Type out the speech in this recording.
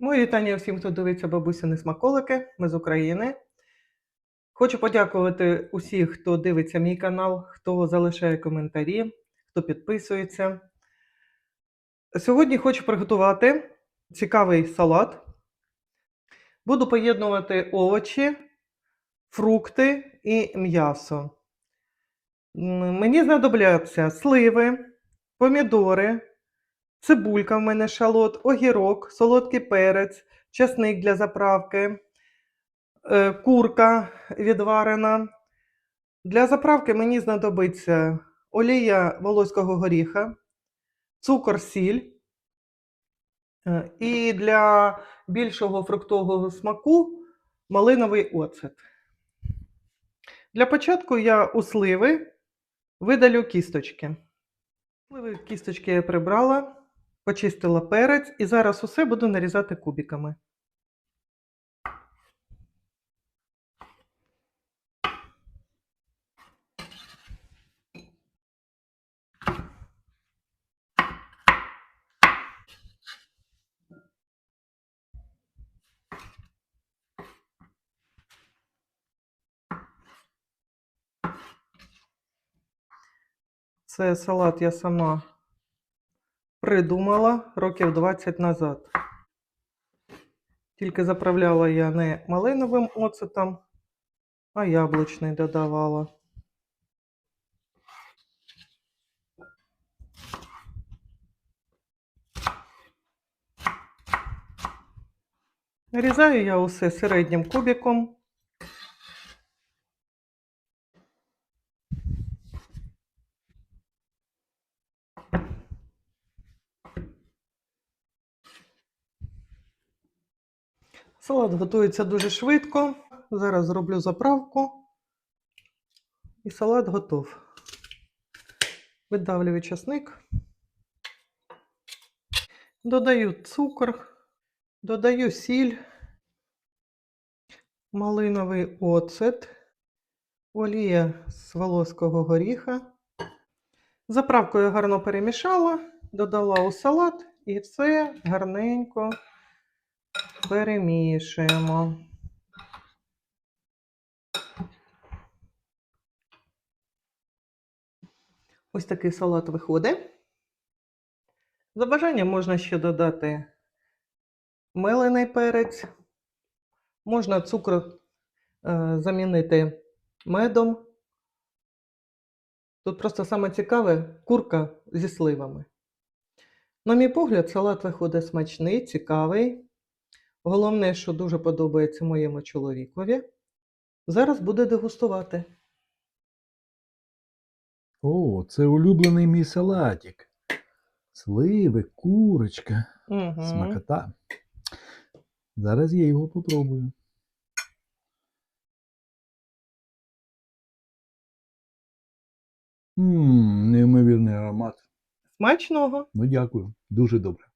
Мої вітання всім, хто дивиться бабусіни смаколики. Ми з України. Хочу подякувати усіх, хто дивиться мій канал, хто залишає коментарі, хто підписується. Сьогодні хочу приготувати цікавий салат. Буду поєднувати овочі, фрукти і м'ясо. Мені знадобляться сливи, помідори, цибулька в мене шалот, огірок, солодкий перець, часник для заправки, е, курка відварена. Для заправки мені знадобиться олія волоського горіха, цукор, сіль. Е, І для більшого фруктового смаку малиновий оцет. Для початку я у сливи видалю кісточки. Сливи кісточки я прибрала, почистила перець і зараз усе буду нарізати кубиками. Це салат я сама придумала років 20 назад. Тільки заправляла я не малиновим оцетом, а яблучний додавала. Нарізаю я усе середнім кубиком. Салат готується дуже швидко. Зараз зроблю заправку. І салат готов. Видавлюю часник. Додаю цукор, додаю сіль, малиновий оцет, олія з волоського горіха. Заправку я гарно перемішала, додала у салат і все гарненько перемішуємо. Ось такий салат виходить. За бажанням можна ще додати мелений перець, можна цукор е, замінити медом. Тут просто саме цікаве курка зі сливами. На мій погляд, салат виходить смачний, цікавий. Головне, що дуже подобається моєму чоловікові. Зараз буде дегустувати. О, це улюблений мій салатик. Сливи, курочка, Угу. смакота. Зараз я його попробую. Ммм, неймовірний аромат. Смачного! Ну, дякую. Дуже добре.